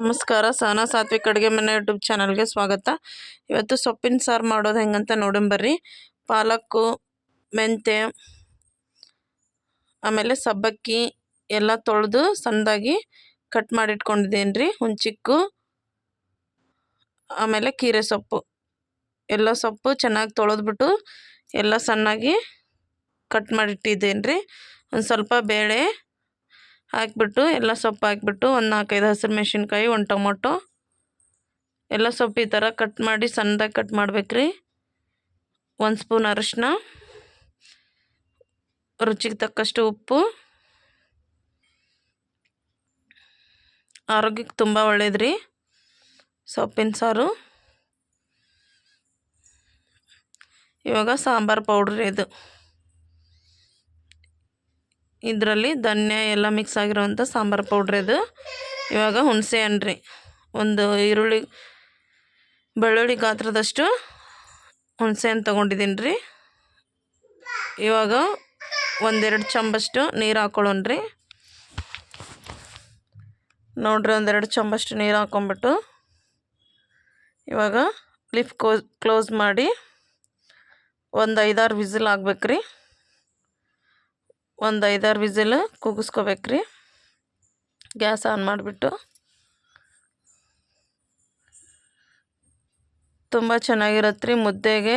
ನಮಸ್ಕಾರ, ಸಹನಾ ಸಾತ್ವಿಕ್ ಅಡುಗೆ ಮನೆ ಯೂಟ್ಯೂಬ್ ಚಾನಲ್ಗೆ ಸ್ವಾಗತ. ಇವತ್ತು ಸೊಪ್ಪಿನ ಸಾರು ಮಾಡೋದು ಹೆಂಗಂತ ನೋಡಂಬರ್ರಿ ಪಾಲಕ್ಕು ಮೆಂತೆ ಆಮೇಲೆ ಸಬ್ಬಕ್ಕಿ ಎಲ್ಲ ತೊಳೆದು ಸಣ್ಣದಾಗಿ ಕಟ್ ಮಾಡಿಟ್ಕೊಂಡಿದ್ದೇನೆ ರೀ ಹುಂಚಿಕ್ಕು ಆಮೇಲೆ ಕೀರೆ ಸೊಪ್ಪು. ಎಲ್ಲ ಸೊಪ್ಪು ಚೆನ್ನಾಗಿ ತೊಳೆದ್ಬಿಟ್ಟು ಎಲ್ಲ ಸಣ್ಣಾಗಿ ಕಟ್ ಮಾಡಿಟ್ಟಿದ್ದೇನೆ ರೀ ಒಂದು ಸ್ವಲ್ಪ ಬೇಳೆ ಹಾಕ್ಬಿಟ್ಟು ಎಲ್ಲ ಸೊಪ್ಪು ಹಾಕಿಬಿಟ್ಟು ಒಂದು ನಾಲ್ಕೈದು ಹಸಿರು ಮೆಣಸಿನ್ಕಾಯಿ, ಒಂದು ಟೊಮೊಟೊ. ಎಲ್ಲ ಸೊಪ್ಪು ಈ ಥರ ಕಟ್ ಮಾಡಿ ಸಣ್ಣದಾಗಿ ಕಟ್ ಮಾಡ್ಬೇಕ್ರಿ. ಒಂದು ಸ್ಪೂನ್ ಅರಿಶಿನ, ರುಚಿಗೆ ತಕ್ಕಷ್ಟು ಉಪ್ಪು. ಆರೋಗ್ಯಕ್ಕೆ ತುಂಬ ಒಳ್ಳೇದ್ರಿ ಸೊಪ್ಪಿನ ಸಾರು. ಇವಾಗ ಸಾಂಬಾರು ಪೌಡ್ರ್ ಇದು. ಇದರಲ್ಲಿ ಧನ್ಯ ಎಲ್ಲ ಮಿಕ್ಸ್ ಆಗಿರುವಂಥ ಸಾಂಬಾರು ಪೌಡ್ರ್ ಇದು. ಇವಾಗ ಹುಣಸೆ ಹಣ್ಣು ಒಂದು ಈರುಳ್ಳಿ, ಬೆಳ್ಳುಳ್ಳಿ ಗಾತ್ರದಷ್ಟು ಹುಣಸೆ ಹಣ್ಣು ತೊಗೊಂಡಿದ್ದೀನಿ ರೀ ಇವಾಗ ಒಂದೆರಡು ಚಂಬಷ್ಟು ನೀರು ಹಾಕೊಳ್ಳೋಣ ರೀ ನೋಡ್ರಿ ಒಂದೆರಡು ಚಂಬಷ್ಟು ನೀರು ಹಾಕ್ಕೊಂಬಿಟ್ಟು ಇವಾಗ ಲಿಫ್ಟ್ ಕ್ಲೋಸ್ ಕ್ಲೋಸ್ ಮಾಡಿ ಒಂದು ಐದಾರು ವಿಸಿಲ್ ಆಗ್ಬೇಕು ರೀ ಒಂದು ಐದಾರು ವಿಸಿಲ್ ಕೂಗಿಸ್ಕೋಬೇಕ್ರಿ. ಗ್ಯಾಸ್ ಆನ್ ಮಾಡಿಬಿಟ್ಟು. ತುಂಬ ಚೆನ್ನಾಗಿರತ್ತೆ ರೀ ಮುದ್ದೆಗೆ.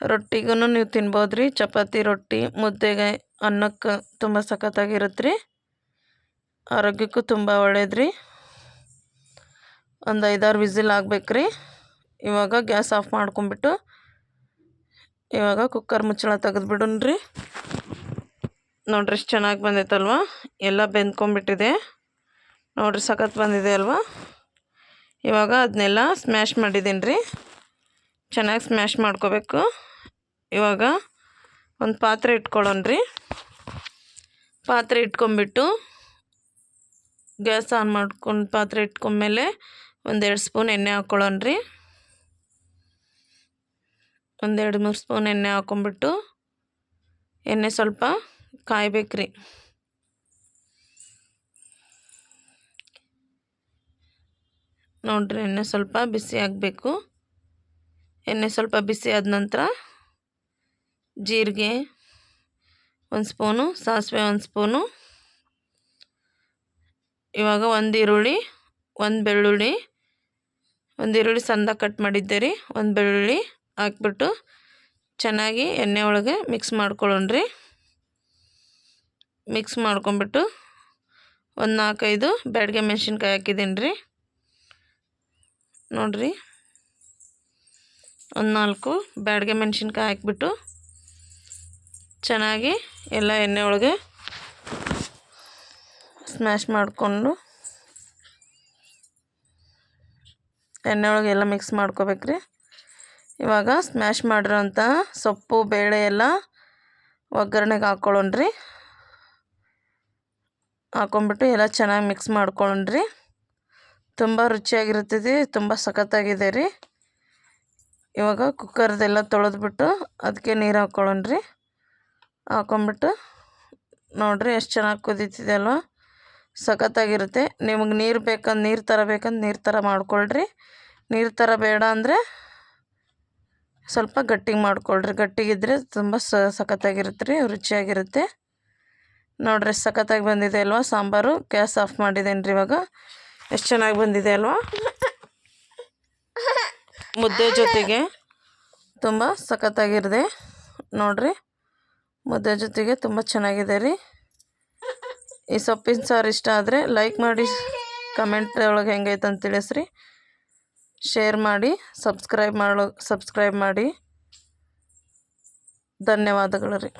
ರೊಟ್ಟಿಗೂ ನೀವು ತಿನ್ಬೋದು ರೀ ಚಪಾತಿ, ರೊಟ್ಟಿ, ಮುದ್ದೆಗೆ ಅನ್ನಕ್ಕೆ ತುಂಬ ಸಖತ್ತಾಗಿರುತ್ತೆ ರೀ ಆರೋಗ್ಯಕ್ಕೂ ತುಂಬ ಒಳ್ಳೇದು ರೀ ಒಂದು ಐದಾರು ವಿಸಿಲ್ ಆಗ್ಬೇಕು ಇವಾಗ ಗ್ಯಾಸ್ ಆಫ್ ಮಾಡ್ಕೊಂಬಿಟ್ಟು ಇವಾಗ ಕುಕ್ಕರ್ ಮುಚ್ಚಳ ತೆಗೆದ್ಬಿಡೋಣ ರೀ ನೋಡ್ರಿ ಎಷ್ಟು ಚೆನ್ನಾಗಿ ಬಂದೈತಲ್ವ? ಎಲ್ಲ ಬೆಂದ್ಕೊಂಬಿಟ್ಟಿದೆ ನೋಡ್ರಿ ಸಖತ್ ಬಂದಿದೆ ಅಲ್ವಾ? ಇವಾಗ ಅದನ್ನೆಲ್ಲ ಸ್ಮ್ಯಾಶ್ ಮಾಡಿದ್ದೀನಿ ರೀ. ಚೆನ್ನಾಗಿ ಸ್ಮ್ಯಾಶ್ ಮಾಡ್ಕೋಬೇಕು. ಇವಾಗ ಒಂದು ಪಾತ್ರೆ ಇಟ್ಕೊಳ್ಳೋಣ ರೀ. ಪಾತ್ರೆ ಇಟ್ಕೊಂಬಿಟ್ಟು ಗ್ಯಾಸ್ ಆನ್ ಮಾಡ್ಕೊಂಡು ಪಾತ್ರೆ ಇಟ್ಕೊಂಡ್ಮೇಲೆ ಒಂದೆರಡು ಸ್ಪೂನ್ ಎಣ್ಣೆ ಹಾಕ್ಕೊಳ್ಳೋಣ ರೀ. ಒಂದೆರಡು ಮೂರು ಸ್ಪೂನ್ ಎಣ್ಣೆ ಹಾಕ್ಕೊಂಬಿಟ್ಟು ಎಣ್ಣೆ ಸ್ವಲ್ಪ ಕಾಯ್ಬೇಕ್ರಿ. ನೋಡ್ರಿ ಎಣ್ಣೆ ಸ್ವಲ್ಪ ಬಿಸಿ ಆಗಬೇಕು. ಎಣ್ಣೆ ಸ್ವಲ್ಪ ಬಿಸಿ ಆದ ನಂತರ ಜೀರಿಗೆ ಒಂದು ಸ್ಪೂನು, ಸಾಸಿವೆ ಒಂದು ಸ್ಪೂನು, ಇವಾಗ ಒಂದು ಈರುಳ್ಳಿ, ಒಂದು ಬೆಳ್ಳುಳ್ಳಿ, ಒಂದು ಈರುಳ್ಳಿ ಸಂದ ಕಟ್ ಮಾಡಿದ್ದೆ ರೀ ಒಂದು ಬೆಳ್ಳುಳ್ಳಿ ಹಾಕ್ಬಿಟ್ಟು ಚೆನ್ನಾಗಿ ಎಣ್ಣೆ ಒಳಗೆ ಮಿಕ್ಸ್ ಮಾಡ್ಕೊಳ್ಳೋಣ್ರಿ. ಮಿಕ್ಸ್ ಮಾಡ್ಕೊಂಬಿಟ್ಟು ಒಂದು ನಾಲ್ಕೈದು ಬ್ಯಾಡ್ಗೆ ಮೆಣಸಿನ್ಕಾಯಿ ಹಾಕಿದ್ದೀನಿ ರೀ. ನೋಡಿರಿ. ಒಂದು ನಾಲ್ಕು ಬ್ಯಾಡ್ಗೆ ಮೆಣಸಿನ್ಕಾಯಿ ಹಾಕಿಬಿಟ್ಟು ಚೆನ್ನಾಗಿ ಎಲ್ಲ ಎಣ್ಣೆ ಒಳಗೆ ಸ್ಮ್ಯಾಶ್ ಮಾಡಿಕೊಂಡು ಎಣ್ಣೆ ಒಳಗೆ ಎಲ್ಲ ಮಿಕ್ಸ್ ಮಾಡ್ಕೋಬೇಕ್ರಿ ಇವಾಗ ಸ್ಮ್ಯಾಶ್ ಮಾಡಿರೋಂಥ ಸೊಪ್ಪು, ಬೇಳೆ ಎಲ್ಲ ಒಗ್ಗರಣೆಗೆ ಹಾಕ್ಕೊಳ್ಳೋಣ್ರಿ ಹಾಕೊಂಬಿಟ್ಟು ಎಲ್ಲ ಚೆನ್ನಾಗಿ ಮಿಕ್ಸ್ ಮಾಡ್ಕೊಂಡ್ರಿ. ತುಂಬ ರುಚಿಯಾಗಿರ್ತದೆ ತುಂಬ ಸಖತ್ತಾಗಿದೆ ರೀ. ಇವಾಗ ಕುಕ್ಕರ್ದೆಲ್ಲ ತೊಳೆದ್ಬಿಟ್ಟು ಅದಕ್ಕೆ ನೀರು ಹಾಕ್ಕೊಳ್ಳೋಣ್ರಿ ಹಾಕೊಂಬಿಟ್ಟು ನೋಡಿರಿ ಎಷ್ಟು ಚೆನ್ನಾಗಿ ಕುದೀತಿದೆ ಅಲ್ವಾ. ಸಖತ್ತಾಗಿರುತ್ತೆ. ನಿಮಗೆ ನೀರು ಬೇಕಂದ್ರೆ ನೀರು ಥರ ಬೇಕಂದ್ರೆ ನೀರು ಥರ ಮಾಡ್ಕೊಳ್ರಿ. ನೀರು ಥರ ಬೇಡ ಅಂದರೆ ಸ್ವಲ್ಪ ಗಟ್ಟಿಗೆ ಮಾಡ್ಕೊಳ್ರಿ. ಗಟ್ಟಿಗಿದ್ರೆ ತುಂಬ ಸಖತ್ತಾಗಿರುತ್ತೆ ರೀ, ರುಚಿಯಾಗಿರುತ್ತೆ. ನೋಡ್ರಿ, ಸಖತ್ತಾಗಿ ಬಂದಿದೆ ಅಲ್ವಾ? ಸಾಂಬಾರು. ಗ್ಯಾಸ್ ಆಫ್ ಮಾಡಿದ್ದೇನೆ ರೀ ಇವಾಗ? ಎಷ್ಟು ಚೆನ್ನಾಗಿ ಬಂದಿದೆ ಅಲ್ವಾ? ಮುದ್ದೆ ಜೊತೆಗೆ ತುಂಬ ಸಖತ್ತಾಗಿರಿದೆ. ನೋಡ್ರಿ, ಮುದ್ದೆ ಜೊತೆಗೆ ತುಂಬ ಚೆನ್ನಾಗಿದೆ ರೀ. ಈ ಸೊಪ್ಪಿನ ಸಾರು ಇಷ್ಟ ಆದರೆ ಲೈಕ್ ಮಾಡಿ ಕಮೆಂಟ್ ಒಳಗೆ ಹೆಂಗೈತೆ ಅಂತ ತಿಳಿಸ್ರಿ. ಶೇರ್ ಮಾಡಿ ಸಬ್ಸ್ಕ್ರೈಬ್ ಮಾಡೋ ಸಬ್ಸ್ಕ್ರೈಬ್ ಮಾಡಿ. ಧನ್ಯವಾದಗಳು ರೀ.